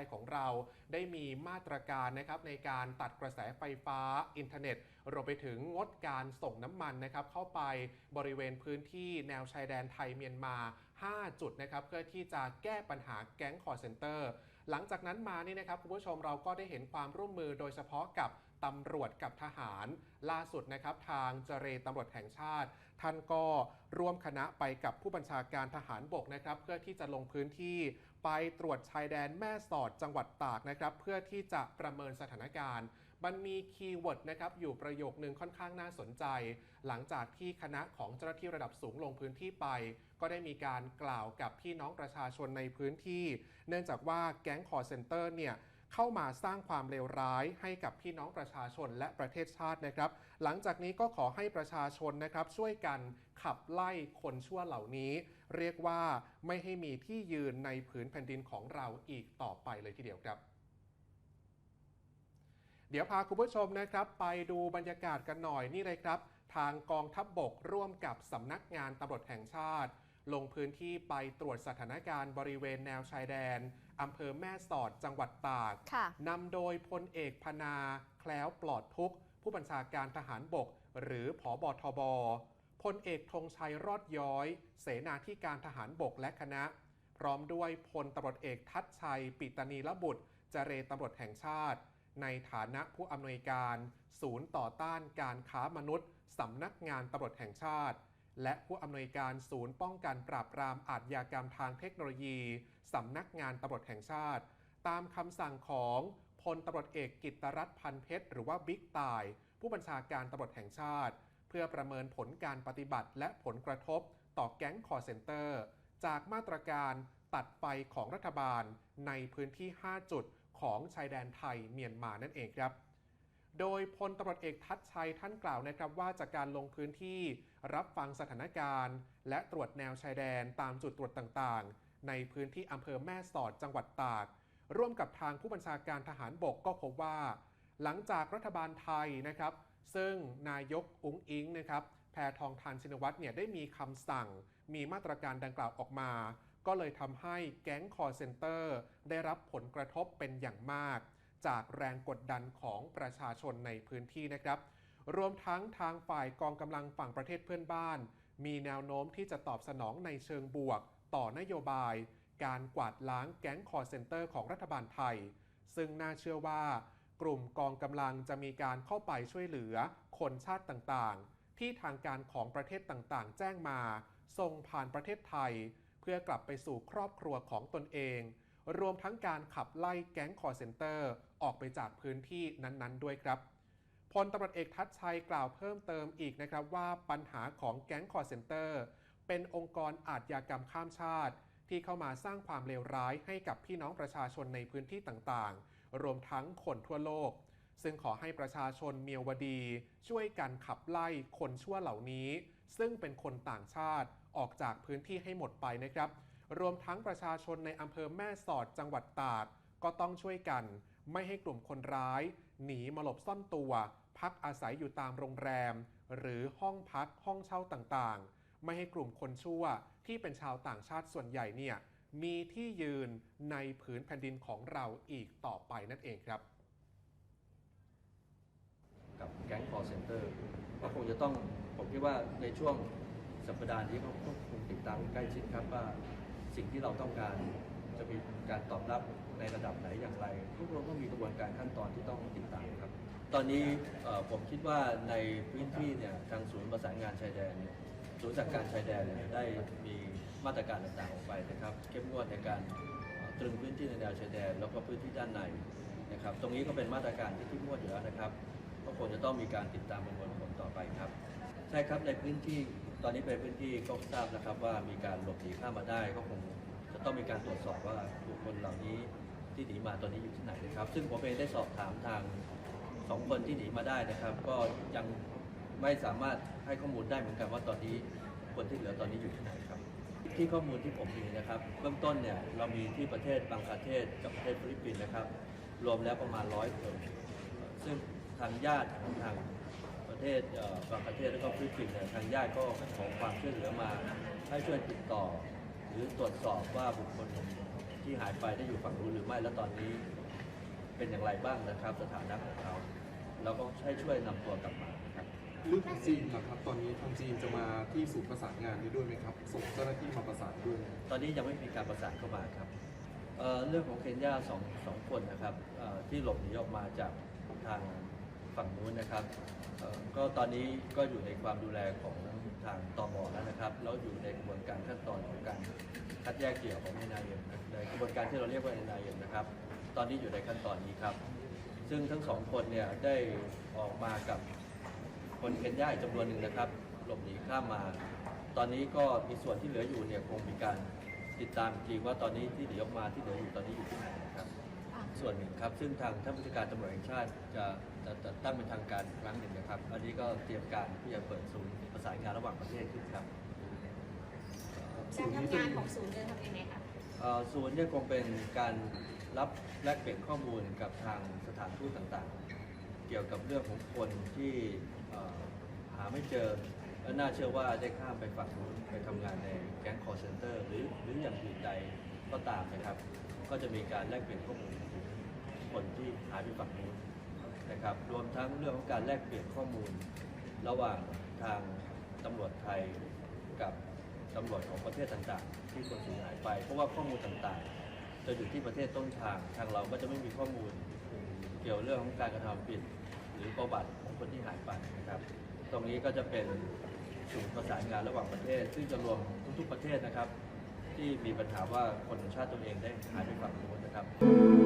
ยของเราได้มีมาตรการนะครับในการตัดกระแสไฟฟ้าอินเทอร์เน็ตรวมไปถึงงดการส่งน้ำมันนะครับเข้าไปบริเวณพื้นที่แนวชายแดนไทยเมียนมา 5 จุดนะครับเพื่อที่จะแก้ปัญหาแก๊งคอร์เซนเตอร์หลังจากนั้นมานี่นะครับคุณผู้ชมเราก็ได้เห็นความร่วมมือโดยเฉพาะกับ ตำรวจกับทหารล่าสุดนะครับ ทางเจรตำรวจแห่งชาติ ท่านก็ร่วมคณะไปกับผู้บัญชาการทหารบกนะครับ เพื่อที่จะลงพื้นที่ไปตรวจชายแดนแม่สอดจังหวัดตากนะครับ เพื่อที่จะประเมินสถานการณ์มันมีคีย์เวิร์ดนะครับอยู่ประโยคนึงค่อนข้างน่าสนใจ หลังจากที่คณะของเจ้าหน้าที่ระดับสูงลงพื้นที่ไป ก็ได้มีการกล่าวกับพี่น้องประชาชนในพื้นที่ เนื่องจากว่าแก๊งคอร์เซนเตอร์เนี่ย เข้ามาสร้างความเลวร้ายให้กับพี่น้องประชาชนและประเทศชาตินะครับ หลังจากนี้ก็ขอให้ประชาชนนะครับช่วยกันขับไล่คนชั่วเหล่านี้ เรียกว่าไม่ให้มีที่ยืนในผืนแผ่นดินของเราอีกต่อไปเลยทีเดียวครับเดี๋ยวพาคุณผู้ชมนะครับ ไปดูบรรยากาศกันหน่อยนี่เลยครับ ทางกองทัพบบกร่วมกับสำนักงานตำรวจแห่งชาติ ลงพื้นที่ไปตรวจสถานการณ์บริเวณแนวชายแดนอำเภอแม่สอดจังหวัดตากค่ะนำโดยพลเอกพนา แคล้วปลอดทุกข์ผู้บัญชาการทหารบก หรือผอบทบพลเอกธงชัยรอดย้อย เสนาธิการทหารบกและคณะ พร้อมด้วยพลตำรวจเอกทัชชัย ปิตนีละบุตร เจเรตำรวจแห่งชาติ ในฐานะผู้อำนวยการ ศูนย์ต่อต้านการค้ามนุษย์สำนักงานตำรวจแห่งชาติ และผู้อำนวยการศูนย์ป้องกันปราบปรามอาชญากรรมทางเทคโนโลยีสำนักงานตำรวจแห่งชาติ ตามคำสั่งของพลตำรวจเอกกิตรัตน์พันเพชร หรือว่าบิ๊กตาย ผู้บัญชาการตำรวจแห่งชาติ เพื่อประเมินผลการปฏิบัติและผลกระทบ ต่อแก๊งคอร์เซนเตอร์ จากมาตรการตัดไฟของรัฐบาลในพื้นที่ 5 จุดของชายแดนไทยเมียนมานั่นเองครับ โดยพลตำรวจเอกทัชชัยท่านกล่าวนะครับว่าจากการลงพื้นที่รับฟังสถานการณ์ และตรวจแนวชายแดนตามจุดตรวจต่างๆ ในพื้นที่อำเภอแม่สอดจังหวัดตาก ร่วมกับทางผู้บัญชาการทหารบกก็พบว่า หลังจากรัฐบาลไทยนะครับ ซึ่งนายกอุ้งอิงนะครับแพทองทานชินวัตรเนี่ยได้มีคำสั่ง มีมาตรการดังกล่าวออกมา ก็เลยทำให้แก๊งคอร์เซนเตอร์ได้รับผลกระทบเป็นอย่างมาก จากแรงกดดันของประชาชนในพื้นที่นะครับ รวมทั้งทางฝ่ายกองกำลังฝั่งประเทศเพื่อนบ้าน มีแนวโน้มที่จะตอบสนองในเชิงบวก ต่อนโยบาย การกวาดล้างแก๊งคอร์เซนเตอร์ของรัฐบาลไทย ซึ่งน่าเชื่อว่ากลุ่มกองกำลังจะมีการเข้าไปช่วยเหลือ คนชาติต่างๆ ที่ทางการของประเทศต่างๆ แจ้งมา ส่งผ่านประเทศไทย เพื่อกลับไปสู่ครอบครัวของตนเอง รวมทั้งการขับไล่แก๊งคอร์เซนเตอร์ ออกไปจากพื้นที่นั้นๆ ด้วยครับพลตำรวจเอกทัชชัยกล่าวเพิ่มเติมอีกนะครับว่าปัญหาของแก๊งคอร์เซนเตอร์เป็นองค์กรอาชญากรรมข้ามชาติ ที่เข้ามาสร้างความเลวร้ายให้กับพี่น้องประชาชนในพื้นที่ต่างๆ รวมทั้งคนทั่วโลก ซึ่งขอให้ประชาชนเมียวดี ช่วยกันขับไล่คนชั่วเหล่านี้ ซึ่งเป็นคนต่างชาติออกจากพื้นที่ให้หมดไปนะครับ รวมทั้งประชาชนในอำเภอแม่สอดจังหวัดตาก ก็ต้องช่วยกันไม่ให้กลุ่มคนร้าย หนีมาหลบซ่อนตัว พักอาศัยอยู่ตามโรงแรม หรือห้องพักห้องเช่าต่างๆ ไม่ให้กลุ่มคนชั่วที่เป็นชาวต่างชาติส่วนใหญ่เนี่ยมีที่ยืนในผืนแผ่นดินของเราอีกต่อไปนั่นเองครับ กับแก๊ง call center ก็คงจะต้องผมคิดว่าในช่วงสัปดาห์นี้ก็คงติดตามใกล้ชิดครับว่าสิ่งที่เราต้องการ จะมีการตอบรับในระดับไหนอย่างไรทุกเราก็มีกระบวนการขั้นตอนที่ต้องติดตามครับ ตอนนี้ผมคิดว่าในพื้นที่เนี่ยทางศูนย์ประสานงานชายแดนเนี่ยศูนย์สังการชายแดนเนี่ยได้มีมาตรการต่างๆออกไปนะครับ เข้มงวดในการตรึงพื้นที่ในแนวชายแดน แล้วก็พื้นที่ด้านในนะครับ ตรงนี้ก็เป็นมาตรการที่เข้มงวดอยู่แล้วนะครับก็คงจะต้องมีการติดตามประมวลผลต่อไปครับ ใช่ครับในพื้นที่ตอนนี้เป็นพื้นที่ก็ทราบนะครับว่ามีการหลบหนีข้ามมาได้ก็คง ต้องมีการตรวจสอบว่าบุคคลเหล่านี้ที่หนีมาตอนนี้อยู่ที่ไหนนะครับ ซึ่งผมเองได้สอบถามทางสองคนที่หนีมาได้นะครับ ก็ยังไม่สามารถให้ข้อมูลได้เหมือนกันว่าตอนนี้คนที่เหลือตอนนี้อยู่ที่ไหนครับ ที่ข้อมูลที่ผมมีนะครับ เบื้องต้นเนี่ยเรามีที่ประเทศบางประเทศกับประเทศฟิลิปปินส์นะครับ รวมแล้วประมาณร้อยคนซึ่งทางญาติของทางประเทศบางประเทศแล้วก็ฟิลิปปินส์เนี่ยทางญาติก็ขอความช่วยเหลือมาให้ช่วยติดต่อ หรือตรวจสอบว่าบุคคลที่ที่หายไปได้อยู่ฝั่งนู้นหรือไม่แล้วตอนนี้เป็นอย่างไรบ้างนะครับ สถานะของเขาเราก็ให้ช่วยนำตัวกลับมานะครับ เรื่องของจีนนะครับ ตอนนี้ทางจีนจะมาที่ศูนย์ประสานงานนี้ด้วยไหมครับ ส่งเจ้าหน้าที่มาประสานด้วยไหมตอนนี้ยังไม่มีการประสานเข้ามาครับเอ่อเรื่องของเคนยาสองสองคนนะครับเอ่อที่หลบหนีออกมาจากทางฝั่งนู้นนะครับเอ่อก็ตอนนี้ก็อยู่ในความดูแลของทางตมแล้วนะครับ แล้วอยู่ในกระบวนการขั้นตอนของการคัด แยกเหยื่อของนายเอ็มในกระบวนการที่เราเรียกว่านายเอ็มนะครับ ตอนนี้อยู่ในขั้นตอนนี้ครับ ซึ่งทั้งสองคนเนี่ยได้ออกมากับคนเคนยาอีกจำนวนหนึ่งนะครับ หลบหนีข้ามมา ตอนนี้ก็มีส่วนที่เหลืออยู่เนี่ยคงมีการติดตามจริงว่าตอนนี้ที่หนีออกมาที่เหลืออยู่ตอนนี้อยู่ที่ไหนนะครับ ส่วนหนึ่งครับซึ่งทางท่านผู้จัดการตำรวจแห่งชาติจะจะจะตั้งเป็นทางการอีกครั้งหนึ่งนะครับ อันนี้ก็เตรียมการที่จะเปิดศูนย์ประสานงานระหว่างประเทศขึ้นครับ การทำงานของศูนย์จะทำยังไงคะศูนย์เนี่ยคงเป็นการรับแลกเปลี่ยนข้อมูลกับทางสถานทูตต่างๆ เกี่ยวกับเรื่องของคนที่หาไม่เจอและน่าเชื่อว่าได้ข้ามไปฝั่งนู้นไปทำงานในแก๊งคอร์เซนเตอร์หรือหรืออย่างอื่นใดก็ตามนะครับ ก็จะมีการแลกเปลี่ยนข้อมูลคนที่หายไปฝั่งนู้นนะครับ รวมทั้งเรื่องของการแลกเปลี่ยนข้อมูล ระหว่างทางตำรวจไทยกับ ตำรวจของประเทศต่างๆ ที่คนสูญหายไป เพราะว่าข้อมูลต่างๆ จะอยู่ที่ประเทศต้นทาง ทางเราก็จะไม่มีข้อมูลเกี่ยวเรื่องของการกระทำผิด หรือประวัติของคนที่หายไปนะครับ ตรงนี้ก็จะเป็นศูนย์ประสานงานระหว่างประเทศ ซึ่งจะรวมทุกๆประเทศนะครับ ที่มีปัญหาว่าคนชาติตัวเองได้หายไปฝั่งนู้นนะครับ